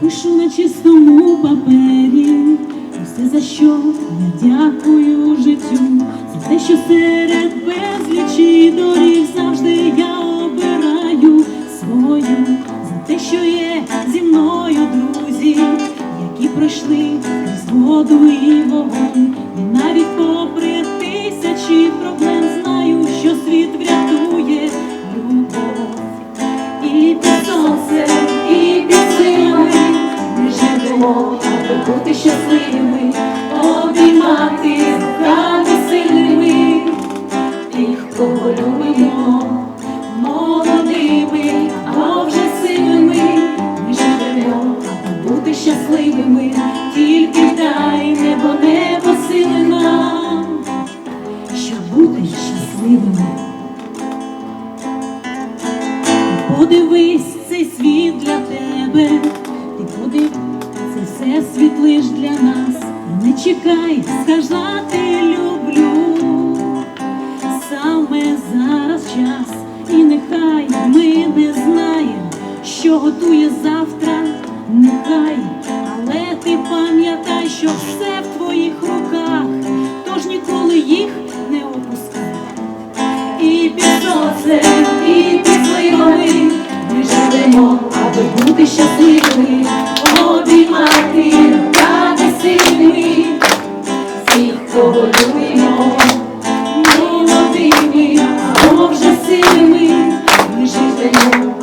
пишу на чистому папері. Все, за що я дякую життю, за те, що серед безлічі доріг завжди я обираю свою, за те, що є зі мною друзі, які пройшли крізь воду і вогонь, і навіть попри. Молодими, або вже сильними, ми живемо, аби бути щасливими, тільки дай небо, небо сили нам, щоб бути щасливими. Подивись цей світ для тебе, ти подивись, це все світ лиш для нас. Не чекай сказати люблю. що готує завтра, нехай, але ти пам'ятай, що все в твоїх руках, тож ніколи їх не опускай. І під сонцем, і під слинами ми живемо, аби бути щасливими, обіймати та сильними всіх, кого любимо. молодими або вже сильними, ми живемо.